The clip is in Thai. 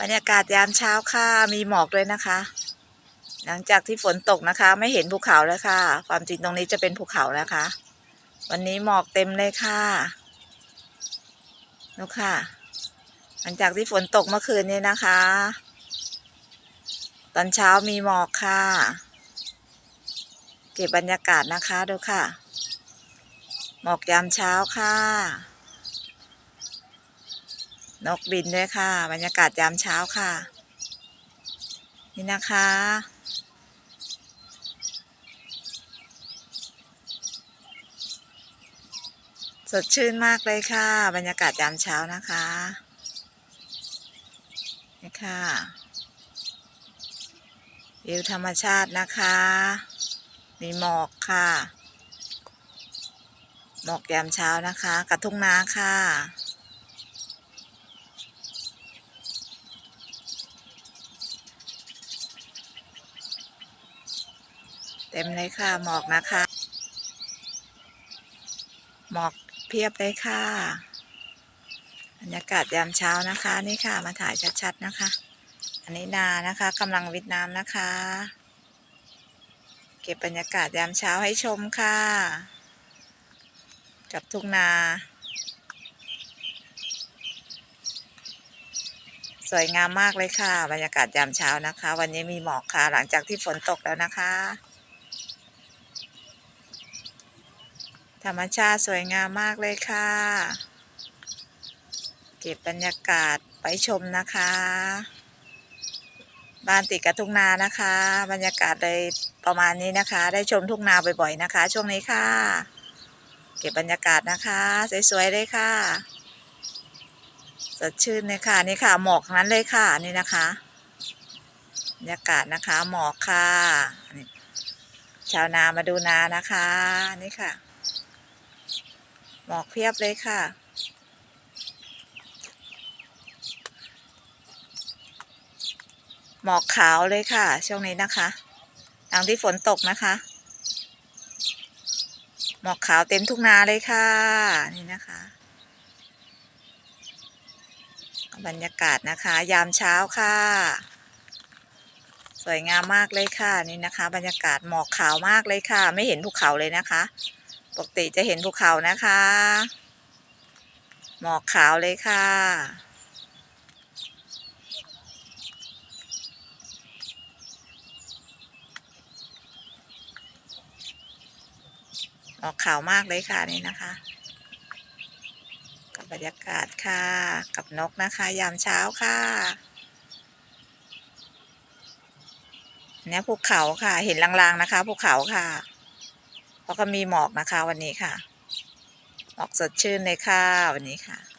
บรรยากาศยามเช้าค่ะ มีหมอกด้วยนะคะ หลังจากที่ฝนตกนะคะ ไม่เห็นภูเขาแล้วค่ะ ความจริงตรงนี้จะเป็นภูเขานะคะ วันนี้หมอกเต็มเลยค่ะนูค่ะ หลังจากที่ฝนตกเมื่อคืนนี้นะคะ ตอนเช้ามีหมอกค่ะ เก็บบรรยากาศนะคะดูค่ะ หมอกยามเช้าค่ะ นกบินด้วยค่ะ บรรยากาศยามเช้าค่ะ นี่นะคะ สดชื่นมากเลยค่ะ บรรยากาศยามเช้านะคะนี่ค่ะ วิวธรรมชาตินะคะ มีหมอกค่ะ หมอกยามเช้านะคะ กระทุ่งนาค่ะ เต็มเลยค่ะ หมอกนะคะ หมอกเพียบเลยค่ะบรรยากาศยามเช้านะคะ นี่ค่ะมาถ่ายชัดๆนะคะ อันนี้นานะคะกำลังวิดน้ำนะคะ เก็บบรรยากาศยามเช้าให้ชมค่ะ กับทุ่งนา สวยงามมากเลยค่ะ บรรยากาศยามเช้านะคะ วันนี้มีหมอกค่ะ หลังจากที่ฝนตกแล้วนะคะ รรมชาติสวยงามมากเลยค่ะ เก็บบรรยากาศไปชมนะคะ บ้านติดกับทุ่งนานะคะ บรรยากาศเลยประมาณนี้นะคะ ได้ชมทุ่งนาบ่อยๆนะคะ ช่วงนี้ค่ะ เก็บบรรยากาศนะคะสวยๆเลยค่ะสดชื่นเลยค่ะนี่ค่ะหมอกนั้นเลยค่ะนี่นะคะบรรยากาศนะคะหมอกค่ะชาวนามาดูนานะคะนี่ค่ะ หมอกเพียบเลยค่ะ หมอกขาวเลยค่ะ ช่วงนี้นะคะหลังที่ฝนตกนะคะ หมอกขาวเต็มทุ่งนาเลยค่ะ นี่นะคะ บรรยากาศนะคะ ยามเช้าค่ะ สวยงามมากเลยค่ะ นี่นะคะ บรรยากาศหมอกขาวมากเลยค่ะ ไม่เห็นภูเขาเลยนะคะ ปกติจะเห็นภูเขานะคะ หมอกขาวเลยค่ะ หมอกขาวมากเลยค่ะนี่นะคะ กับบรรยากาศค่ะ กับนกนะคะ ยามเช้าค่ะเนี่ยภูเขาค่ะ เห็นลางๆนะคะภูเขาค่ะ แล้วก็มีหมอกนะคะวันนี้ค่ะ หมอกสดชื่นเลยค่ะวันนี้ค่ะ